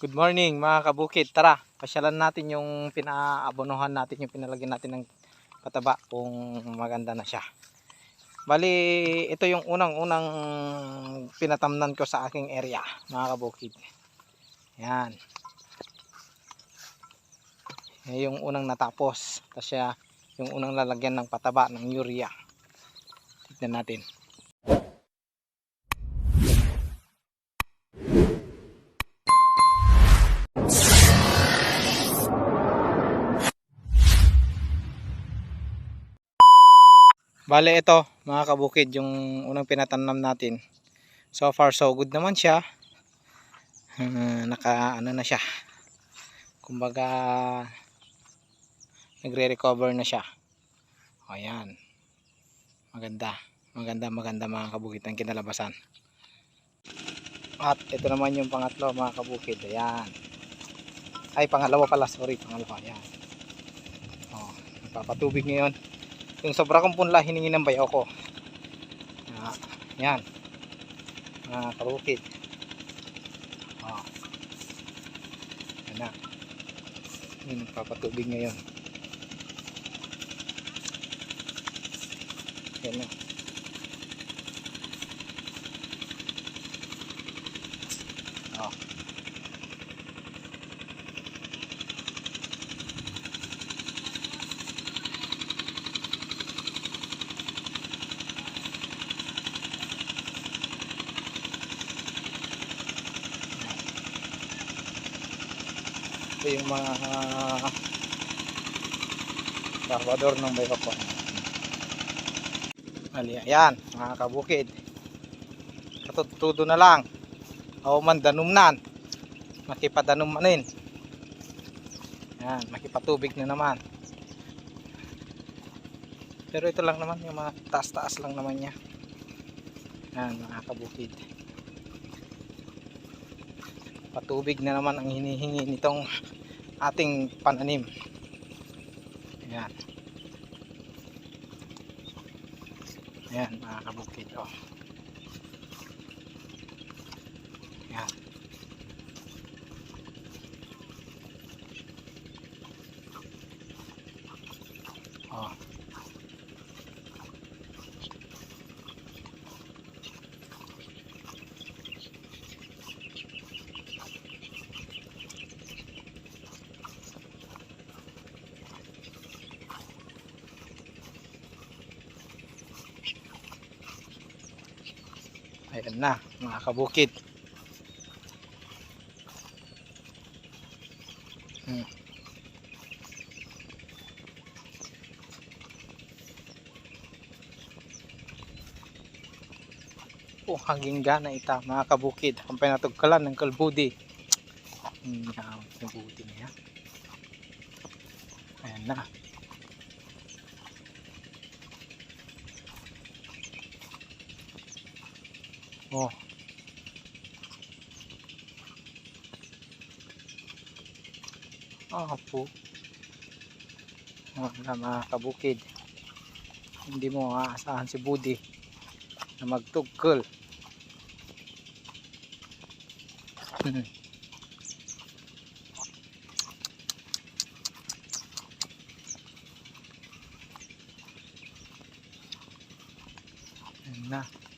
Good morning mga kabukid. Tara, pasyalan natin yung pinaabonohan natin, yung pinalagyan natin ng pataba kung maganda na siya. Bali, ito yung unang-unang pinatamnan ko sa aking area, mga kabukid. Yan. Yung unang natapos. Kasi yung unang lalagyan ng pataba ng urea. Tignan natin. Bale ito mga kabukid yung unang pinatanam natin. So far so good naman siya. Ah, naka ano na siya. Kumbaga nagre-recover na siya. O yan. Maganda. Maganda maganda mga kabukid ang kinalabasan. At ito naman yung pangatlo mga kabukid. Ayan. Ay pangalawa pala sorry pangalawa. Ayan. O, nagpapatubig ngayon yung sobra kong punla hiningi ng bayaw ko. Ah, yan. Mga karukid oh. yan na. Yun nagpapatubig ngayon. Yan na ito yung mga Salvador ng Ali, ayan mga kabukid. Katutudo na lang. O man danumnan makipadanumanin yan makipatubig na naman. Pero ito lang naman yung mga taas taas lang naman niya. Yan mga kabukid. Patubig na naman ang hinihingi nitong ating pananim ayan ayan mga kabukid oh. ayan oh. Ayan na, mga kabukid. Hmm. Oh, hanging gana ita, mga kabukid. Ang pinatugkalan ng kalbudi. Hmm, kalbudi niya. Ayan na. Oh. Ah, po. Mga, mga kabukid. Hindi mo aasahan si Budi na magtugkol. Hmm. Na.